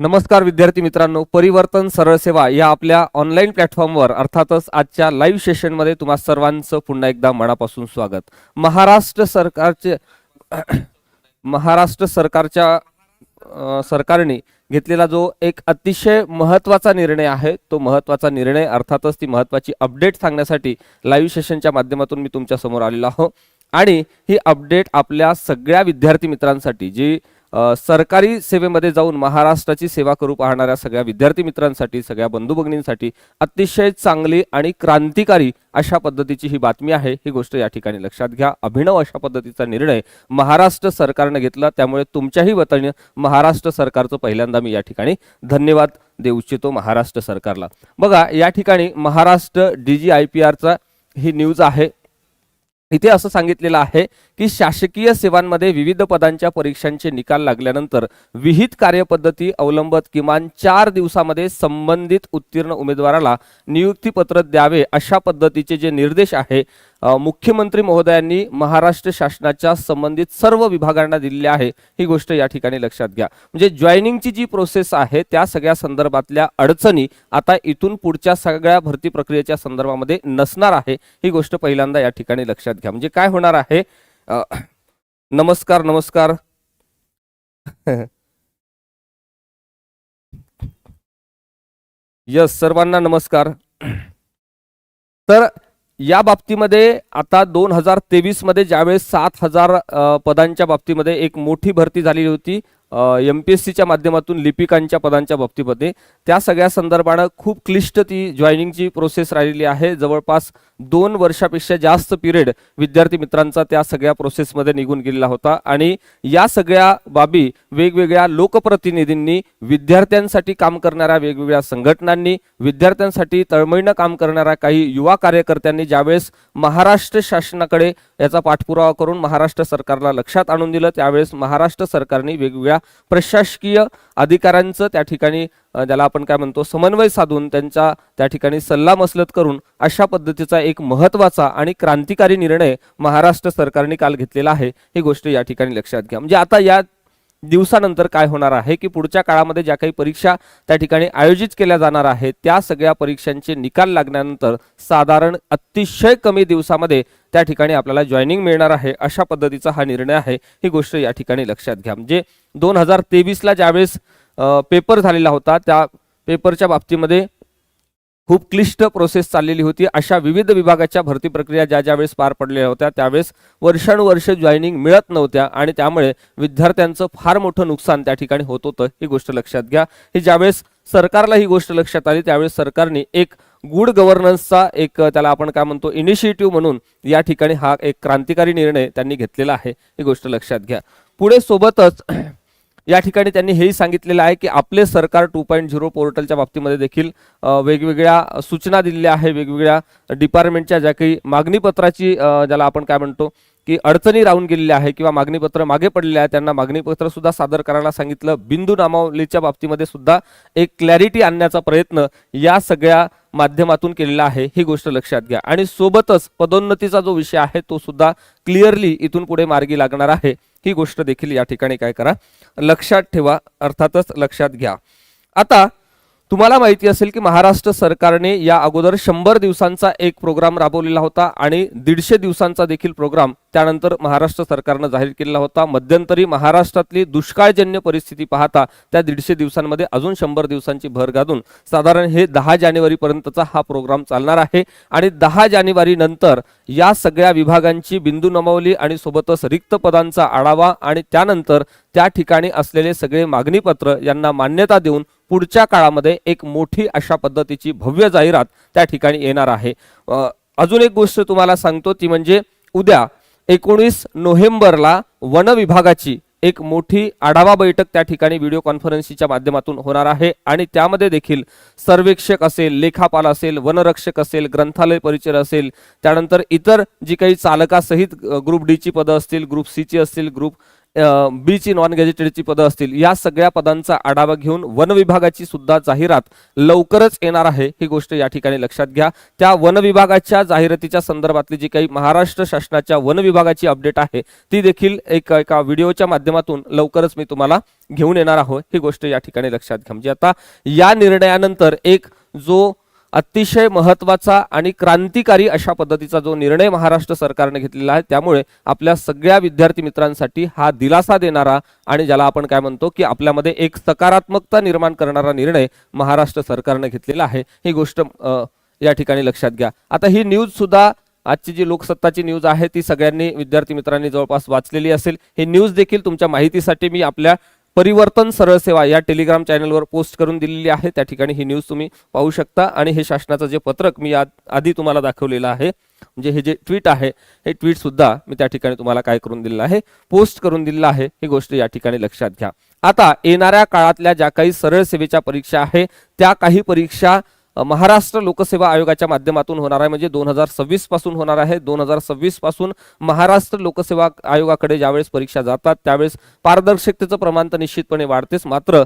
नमस्कार विद्यार्थी मित्रांनो परिवर्तन सरळ सेवा या आपल्या ऑनलाईन प्लॅटफॉर्मवर अर्थातच आजच्या लाईव्ह सेशनमध्ये तुम्हा सर्वांचं पुन्हा एकदा मनापासून स्वागत. महाराष्ट्र सरकारचे महाराष्ट्र सरकारच्या सरकारने घेतलेला जो एक अतिशय महत्त्वाचा निर्णय आहे तो महत्त्वाचा निर्णय अर्थातच ती महत्त्वाची अपडेट सांगण्यासाठी लाईव्ह सेशनच्या माध्यमातून मी तुमच्यासमोर आलेलो आहो. आणि ही अपडेट आपल्या सगळ्या विद्यार्थी मित्रांसाठी जी सरकारी सेवेमध्ये जाऊन महाराष्ट्राची सेवा करू पाहणाऱ्या सगळ्या विद्यार्थी मित्रांसाठी सगळ्या बंधू भगिनींसाठी अतिशय चांगली आणि क्रांतिकारी अशा पद्धतीची ही बातमी आहे. ही गोष्ट या ठिकाणी लक्षात घ्या. अभिनव अशा पद्धतीचा निर्णय महाराष्ट्र सरकारनं घेतला. त्यामुळे तुमच्याही वतीने महाराष्ट्र सरकारचं पहिल्यांदा मी या ठिकाणी धन्यवाद देऊ इच्छितो महाराष्ट्र सरकारला. बघा या ठिकाणी Maharashtra D G I P आरचा ही न्यूज आहे. इथे असं सांगितलेलं आहे की शासकीय सेवांमध्ये विविध पदांच्या परीक्षांचे निकाल लागल्यानंतर विहित कार्यपद्धती अवलंबत किमान चार दिवसामध्ये संबंधित उत्तीर्ण उमेदवाराला नियुक्तीपत्र द्यावे अशा पद्धतीचे जे निर्देश आहे मुख्यमंत्री महोदयांनी महाराष्ट्र शासनाच्या संबंधित सर्व विभागांना दिलेली आहे ही गोष्ट या ठिकाणी लक्षात घ्या. म्हणजे जॉईनिंगची जी प्रोसेस आहे त्या सगळ्या संदर्भातल्या अडचणी आता इथून पुढच्या सगळ्या भरती प्रक्रियेच्या संदर्भामध्ये नसणार आहे ही गोष्ट पहिल्यांदा या ठिकाणी लक्षात घ्या. म्हणजे काय होणार आहे नमस्कार नमस्कार. यस सर्वांना नमस्कार. तर या बाबतीमध्ये आता दोन हजार तेवीसमध्ये ज्यावेळेस सात हजार पदांच्या बाबतीमध्ये एक मोठी भरती झालेली होती एम पी एस सीच्या माध्यमातून लिपिकांच्या पदांच्या बाबतीमध्ये. त्या सगळ्या संदर्भानं खूप क्लिष्ट ती जॉईनिंगची प्रोसेस राहिलेली आहे. जवळपास दोन वर्षापेक्षा जास्त पिरियड विद्यार्थी मित्रांचा त्या सगळ्या प्रोसेसमध्ये निघून गेलेला होता. आणि या सगळ्या बाबी वेगवेगळ्या लोकप्रतिनिधींनी विद्यार्थ्यांसाठी काम करणाऱ्या वेगवेगळ्या संघटनांनी विद्यार्थ्यांसाठी तळमळीनं काम करणाऱ्या काही युवा कार्यकर्त्यांनी ज्यावेळेस महाराष्ट्र शासनाकडे याचा पाठपुरावा करून महाराष्ट्र सरकारला लक्षात आणून दिलं त्यावेळेस महाराष्ट्र सरकारने वेगवेगळ्या प्रशासकीय अधिकाऱ्यांचं त्या ठिकाणी ज्याला आपण काय म्हणतो समन्वय साधून त्यांच्या त्या ठिकाणी सल्लामसलत करून अशा पद्धतीचा एक महत्त्वाचा आणि क्रांतिकारी निर्णय महाराष्ट्र सरकारने काल घेतलेला आहे. ही गोष्ट या ठिकाणी लक्षात घ्या. म्हणजे आता या दिवसानंतर काय होणार आहे की पुढच्या काळामध्ये ज्या काही परीक्षा त्या ठिकाणी आयोजित केल्या जाणार आहेत त्या सगळ्या परीक्षांचे निकाल लागल्यानंतर साधारण अतिशय कमी दिवसामध्ये त्या ठिकाणी आपल्याला जॉईनिंग मिळणार आहे अशा पद्धतीचा हा निर्णय आहे. ही गोष्ट या ठिकाणी लक्षात घ्या. म्हणजे दोन हजार तेवीसला ज्यावेळेस पेपर झालेला होता त्या पेपरच्या बाबतीमध्ये खूप क्लिष्ट प्रोसेस चाललेली होती. अशा विविध विभागाच्या भरती प्रक्रिया ज्या ज्या वेळेस पार पडलेल्या होत्या त्यावेळेस वर्षानुवर्ष जॉईनिंग मिळत नव्हत्या आणि त्यामुळे विद्यार्थ्यांचं फार मोठं नुकसान त्या ठिकाणी होत होतं ही गोष्ट लक्षात घ्या. ही ज्यावेळेस सरकारला ही गोष्ट लक्षात आली त्यावेळेस सरकारने एक गुड गव्हर्नन्सचा एक त्याला आपण काय म्हणतो इनिशिएटिव्ह म्हणून या ठिकाणी हा एक क्रांतिकारी निर्णय त्यांनी घेतलेला आहे ही गोष्ट लक्षात घ्या. पुढे सोबतच या ठिकाणी त्यांनी हेही सांगितलेलं आहे की आपले सरकार टू पॉईंट झिरो पोर्टलच्या बाबतीमध्ये देखील वेगवेगळ्या सूचना दिलेल्या आहे वेगवेगळ्या डिपार्टमेंटच्या ज्या काही मागणीपत्राची ज्याला आपण काय म्हणतो की अडचणी राहून गेलेल्या आहे किंवा मागणीपत्र मागे पडलेले आहे त्यांना मागणीपत्र सुद्धा सादर करायला सांगितलं. बिंदू नामावलीच्या बाबतीमध्ये सुद्धा एक क्लॅरिटी आणण्याचा प्रयत्न या सगळ्या माध्यमातून केलेला आहे. ही गोष्ट लक्षात घ्या. आणि सोबतच पदोन्नतीचा जो विषय आहे तो सुद्धा क्लिअरली इथून पुढे मार्गी लागणार आहे. ही गोष्ट देखील या ठिकाणी काय करा? लक्षात ठेवा अर्थातच लक्षात घ्या. आता तुम्हाला माहिती असेल की महाराष्ट्र सरकारने या अगोदर शंभर दिवसांचा एक प्रोग्राम राबवलेला होता आणि दीडशे दिवसांचा देखील प्रोग्राम त्यानंतर महाराष्ट्र सरकारनं जाहीर केलेला होता. मध्यंतरी महाराष्ट्रातली दुष्काळजन्य परिस्थिती पाहता त्या दीडशे दिवसांमध्ये अजून शंभर दिवसांची भर घालून साधारण हे दहा जानेवारीपर्यंतचा हा प्रोग्राम चालणार आहे आणि दहा जानेवारी नंतर या सगळ्या विभागांची बिंदू नमवली आणि सोबतच रिक्त पदांचा आढावा आणि त्यानंतर त्या ठिकाणी असलेले सगळे मागणीपत्र यांना मान्यता देऊन पुढच्या काळामध्ये एक मोठी अशा पद्धतीची भव्य जाहिरात त्या ठिकाणी येणार आहे. अजून एक गोष्ट तुम्हाला सांगतो ती म्हणजे उद्या एकोणीस नोव्हेंबरला वन विभागाची एक मोठी आढावा बैठक त्या ठिकाणी व्हिडिओ कॉन्फरन्सिंगच्या माध्यमातून होणार आहे आणि त्यामध्ये देखील सर्वेक्षक असेल लेखापाल असेल वनरक्षक असेल ग्रंथालय परिचय असेल त्यानंतर इतर जी काही चालकासहित ग्रुप डीची पदं असतील ग्रुप सीची असतील ग्रुप बीची नॉन गॅजेटेडची पदं असतील या सगळ्या पदांचा आढावा घेऊन वन विभागाची सुद्धा जाहिरात लवकरच येणार आहे ही गोष्ट या ठिकाणी लक्षात घ्या. त्या वन विभागाच्या जाहिरातीच्या संदर्भातली जी काही महाराष्ट्र शासनाच्या वन विभागाची अपडेट आहे ती देखील एक एका व्हिडिओच्या माध्यमातून लवकरच मी तुम्हाला घेऊन येणार आहोत ही गोष्ट या ठिकाणी लक्षात घ्या. म्हणजे आता या निर्णयानंतर एक जो अतिशय महत्त्वाचा आणि क्रांतिकारी अशा पद्धतीचा जो निर्णय महाराष्ट्र सरकारने घेतलेला आहे त्यामुळे आपल्या सगळ्या विद्यार्थी मित्रांसाठी हा दिलासा देणारा आणि ज्याला आपण काय म्हणतो की आपल्यामध्ये एक सकारात्मकता निर्माण करणारा निर्णय महाराष्ट्र सरकारने घेतलेला आहे. ही गोष्ट या ठिकाणी लक्षात घ्या. आता ही न्यूज सुद्धा आजची जी लोकसत्ताची न्यूज आहे ती सगळ्यांनी विद्यार्थी मित्रांनी जवळपास वाचलेली असेल. ही न्यूज देखील तुमच्या माहितीसाठी मी आपल्या परिवर्तन सरळ सेवा या टेलिग्राम चॅनलवर पोस्ट करून दिलेली आहे. त्या ठिकाणी ही न्यूज तुम्ही पाहू शकता. आणि हे शासनाचं जे पत्रक मी आ- आधी तुम्हाला दाखवलेलं आहे म्हणजे हे जे ट्विट आहे हे ट्विट सुद्धा मी त्या ठिकाणी तुम्हाला काय करून दिलेलं आहे पोस्ट करून दिलेलं आहे. ही गोष्ट या ठिकाणी लक्षात घ्या. आता येणाऱ्या काळातल्या ज्या काही सरळ सेवेच्या परीक्षा आहे त्या काही परीक्षा महाराष्ट्र लोकसेवा आयोगाच्या माध्यमातून होणार आहे. म्हणजे दोन हजार सव्वीसपासून होणार आहे. दोन हजार सव्वीसपासून महाराष्ट्र लोकसेवा आयोगाकडे ज्यावेळेस परीक्षा जातात त्यावेळेस पारदर्शकतेचं प्रमाण तर निश्चितपणे वाढतेच. मात्र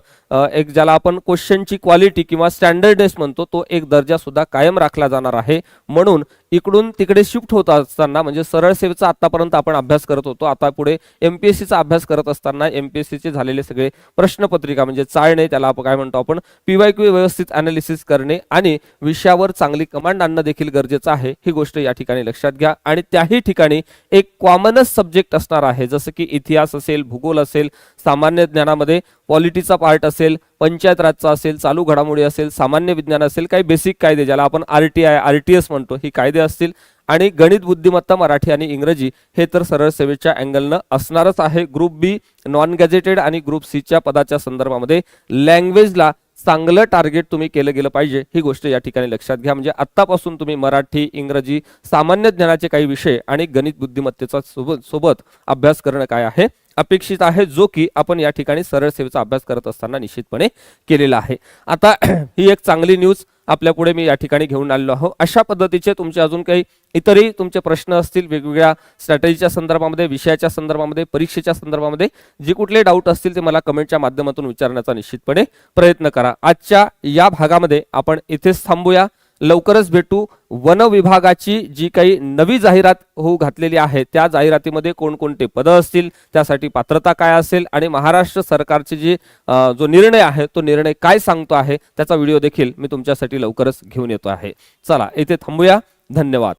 एक ज्याला आपण क्वेश्चनची क्वालिटी किंवा स्टँडर्डनेस म्हणतो तो एक दर्जा सुद्धा कायम राखला जाणार आहे. म्हणून इकडून तिकडे शिफ्ट होत असताना म्हणजे सरळ सेवेचा आतापर्यंत आपण अभ्यास करत होतो. आता पुढे एमपीएससीचा अभ्यास करत असताना एमपीएससीचे झालेले सगळे प्रश्नपत्रिका म्हणजे चाळणे त्याला आपण काय म्हणतो आपण पीवायक्यू व्यवस्थित अनालिसिस करणे आणि विषयावर चांगली कमांड आणणं देखील गरजेचं आहे. ही गोष्ट या ठिकाणी लक्षात घ्या. आणि त्याही ठिकाणी एक कॉमनच सब्जेक्ट असणार आहे. जसं की इतिहास असेल भूगोल असेल सामान्य ज्ञानामध्ये पॉलिटीचा पार्ट असेल पंचायत राजचा असेल चालू घडामोडी असेल सामान्य विज्ञान असेल काही बेसिक कायदे ज्याला आपण R T I R T S म्हणतो ही कायदे असतील. आणि गणित बुद्धिमत्ता मराठी आणि इंग्रजी हे तर सरळ सेवेच्या अँगलनं असणारच आहे. ग्रुप बी नॉन गॅजेटेड आणि ग्रुप सीच्या पदाच्या संदर्भामध्ये लँग्वेजला चांगलं टार्गेट तुम्ही केलं गेलं पाहिजे ही गोष्ट या ठिकाणी लक्षात घ्या. म्हणजे आत्तापासून तुम्ही मराठी इंग्रजी सामान्य ज्ञानाचे काही विषय आणि गणित बुद्धिमत्तेचा सोबत सोबत अभ्यास करणं काय आहे? अपेक्षित आहे जो की आपण या ठिकाणी सरळ सेवेचा अभ्यास करत असताना निश्चितपणे केलेला आहे. आता ही एक चांगली न्यूज आपल्या पुढे मी या ठिकाणी घेऊन आलेलो आहो. अशा पद्धतीचे तुमचे अजून काही इतरही तुमचे प्रश्न असतील वेगवेगळ्या स्ट्रॅटेजीच्या संदर्भामध्ये विषयाच्या संदर्भामध्ये परीक्षेच्या संदर्भामध्ये जे कुठले डाऊट असतील ते मला कमेंटच्या माध्यमातून विचारण्याचा निश्चितपणे प्रयत्न करा. आजच्या या भागामध्ये आपण इथेच थांबूया. लवकरच भेटू. वन विभागाची जी काही नवी जाहिरात होऊ घातलेली आहे त्या जाहिरातीमध्ये कोणकोणते पदं असतील त्यासाठी पात्रता काय असेल आणि महाराष्ट्र सरकारचे जे जो निर्णय आहे तो निर्णय काय सांगतो आहे त्याचा व्हिडिओ देखील मी तुमच्यासाठी लवकरच घेऊन येतो आहे. चला इथे थांबूया. धन्यवाद.